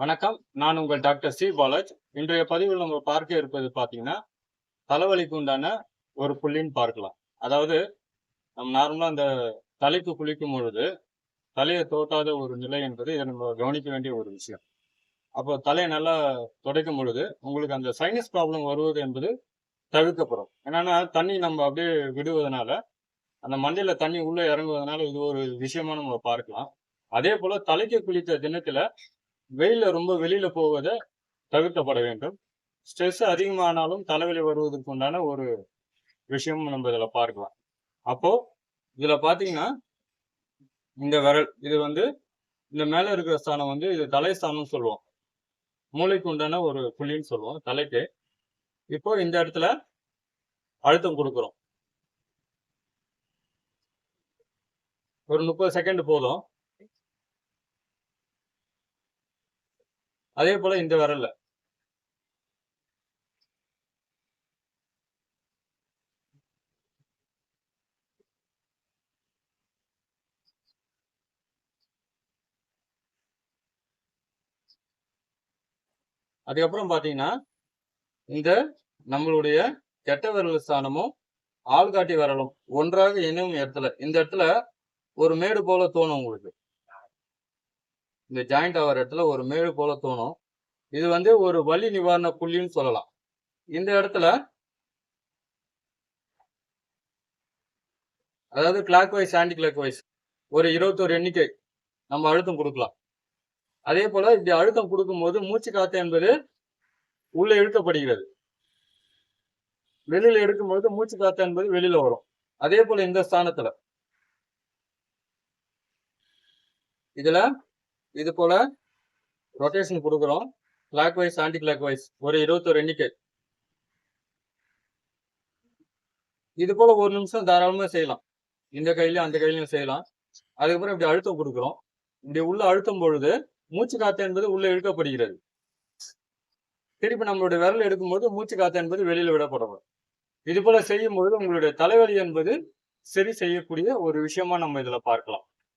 வணக்கம். நான் உங்கள் டாக்டர் சி. பாலாஜ். இன்றைய பதிவில் நம்ம பார்க்க இருப்பது பார்த்தீங்கன்னா தலைவலிக்கு உண்டான ஒரு புள்ளின்னு பார்க்கலாம். அதாவது நம்ம நார்மலாக அந்த தலைக்கு குளிக்கும் பொழுது தலையை தோட்டாத ஒரு நிலை என்பது இதை நம்ம கவனிக்க வேண்டிய ஒரு விஷயம். அப்போ தலையை நல்லா துடைக்கும் பொழுது உங்களுக்கு அந்த சைனஸ் ப்ராப்ளம் வருவது என்பது தவிர்க்கப்படும். என்னன்னா தண்ணி நம்ம அப்படியே விடுவதனால அந்த மண்டையில தண்ணி உள்ள இறங்குவதனால இது ஒரு விஷயமா நம்ம பார்க்கலாம். அதே போல தலைக்கு குளித்த தினத்துல வெயிலில் ரொம்ப வெளியில போவதை தவிர்க்கப்பட வேண்டும். ஸ்ட்ரெஸ் அதிகமானாலும் தலைவலி வருவதற்கு உண்டான ஒரு விஷயமும் நம்ம இதில் பார்க்கலாம். அப்போ இதுல பாத்தீங்கன்னா இந்த விரல் இது வந்து இந்த மேல இருக்கிற ஸ்தானம் வந்து இது தலை ஸ்தானம் சொல்லுவோம். மூளைக்கு உண்டான ஒரு புள்ளின்னு சொல்லுவோம் தலைக்கு. இப்போ இந்த இடத்துல அழுத்தம் கொடுக்குறோம். ஒரு முப்பது செகண்ட் போதும். அதே போல இந்த விரல்ல. அதுக்கப்புறம் பாத்தீங்கன்னா இந்த நம்மளுடைய கெட்ட விரல் ஸ்தானமும் ஆள்காட்டி விரலும் ஒன்றாக இணையும் இடத்துல இந்த இடத்துல ஒரு மேடு போல தோணும் உங்களுக்கு. இந்த ஜாயிண்ட் ஆகிற இடத்துல ஒரு மேடு போல தோணும். இது வந்து ஒரு வலி நிவாரண புள்ளின்னு சொல்லலாம். இந்த இடத்துல அதாவது clockwise aunty clock wise ஒரு இருபத்தோரு எண்ணிக்கை நம்ம அழுத்தம் கொடுக்கலாம். அதே போல இப்படி அழுத்தம் கொடுக்கும்போது மூச்சு காத்து என்பது உள்ள இழுக்கப்படுகிறது. வெளியில எடுக்கும்போது மூச்சு காத்து என்பது வெளியில வரும். அதே போல இந்த ஸ்தானத்துல. இதுல இது போல ரொட்டேஷன் கொடுக்குறோம். Clockwise anti clock wise ஒரு இருபத்தொரு எண்ணிக்கை. இது போல ஒரு நிமிஷம் தாராளமா செய்யலாம். இந்த கையிலையும் அந்த கையிலையும் செய்யலாம். அதுக்கப்புறம் இப்படி அழுத்தம் கொடுக்குறோம். இப்படி உள்ள அழுத்தும் பொழுது மூச்சு காத்து என்பது உள்ள இழுக்கப்படுகிறது. திருப்பி நம்மளுடைய விரல் எடுக்கும்போது மூச்சு காத்து என்பது வெளியில விடப்படும் இது போல செய்யும் பொழுது உங்களுடைய தலைவலி என்பது சரி செய்யக்கூடிய ஒரு விஷயமா நம்ம இதுல பார்க்கலாம்.